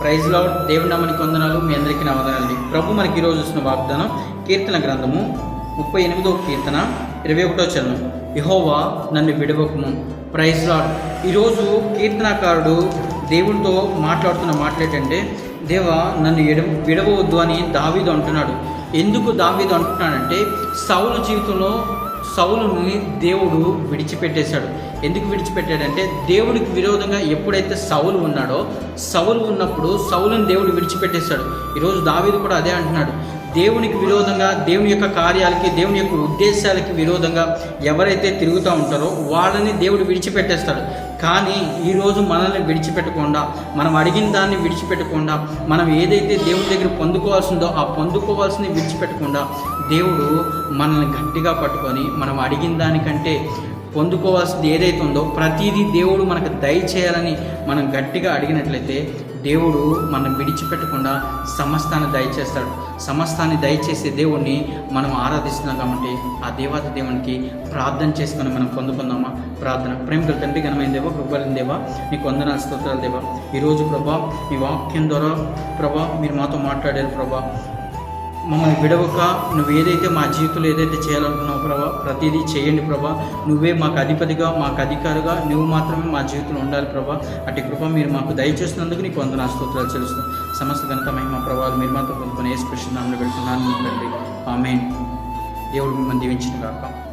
ప్రైజ్లో దేవుడి నామని కొందనాలు మీ అందరికీ నవదనాలండి ప్రభు మనకి ఈరోజు ఇస్తున్న వాగ్దానం కీర్తన గ్రంథము ముప్పై ఎనిమిదవ కీర్తన ఇరవై ఒకటో చరణం. యహోవా నన్ను విడవకము. Praise lord. ఈరోజు కీర్తనాకారుడు దేవుడితో మాట్లాడుతున్న మాట్లాడేటంటే దేవా నన్ను ఎడ విడవద్దు అని దావీదు అంటున్నాడు. ఎందుకు దావీదు అంటున్నాడంటే సౌలు జీవితంలో సౌలుని దేవుడు విడిచిపెట్టేశాడు. ఎందుకు విడిచిపెట్టాడంటే దేవుడికి విరోధంగా ఎప్పుడైతే సౌలు ఉన్నాడో సౌలు ఉన్నప్పుడు సౌలుని దేవుడు విడిచిపెట్టేశాడు. ఈరోజు దావీదు కూడా అదే అంటున్నాడు. దేవునికి విరోధంగా దేవుని యొక్క కార్యాలకి దేవుని యొక్క ఉద్దేశాలకి విరోధంగా ఎవరైతే తిరుగుతూ ఉంటారో వాళ్ళని దేవుడు విడిచిపెట్టేస్తాడు. కానీ ఈరోజు మనల్ని విడిచిపెట్టకుండా మనం అడిగిన దాన్ని విడిచిపెట్టకుండా మనం ఏదైతే దేవుని దగ్గర పొందుకోవాల్సిందో ఆ పొందుకోవాల్సింది విడిచిపెట్టకుండా దేవుడు మనల్ని గట్టిగా పట్టుకొని మనం అడిగిన దానికంటే పొందుకోవాల్సింది ఏదైతే ఉందో ప్రతిదీ దేవుడు మనకు దయచేయాలని మనం గట్టిగా అడిగినట్లయితే దేవుడు మనం విడిచిపెట్టకుండా సమస్తాన్ని దయచేస్తాడు. సమస్తాన్ని దయచేసే దేవుణ్ణి మనం ఆరాధిస్తున్నాం కాబట్టి ఆ దేవాది దేవునికి ప్రార్థన చేసుకొని మనం పొందుకుందామా? ప్రార్థన. ప్రేమికుల తండ్రి ఘనమైన దేవా కృపలిన దేవా నీకు వందనాలు స్తోత్రాలు దేవా. ఈరోజు ప్రభా మీ వాక్యం ద్వారా ప్రభా మీరు మాతో మాట్లాడారు ప్రభా. మమ్మల్ని విడవక నువ్వు ఏదైతే మా జీవితంలో ఏదైతే చేయాలనుకున్నావు ప్రభా ప్రతిదీ చేయండి ప్రభా. నువ్వే మాకు అధిపతిగా మాకు అధికారిగా నువ్వు మాత్రమే మా జీవితంలో ఉండాలి ప్రభా. అటు కృప మీరు మాకు దయచేసినందుకు నీకు వందన స్తోత్రాలు చెల్లిస్తాం సమస్త ఘనత మహిమ ప్రభావాలు మీరు మాత్రం పొందుకొని ఏ స్పెషల్ నామలు పెడుతున్నాను తండ్రి. ఆమె దేవుడు మిమ్మల్ని దీవించిన కాక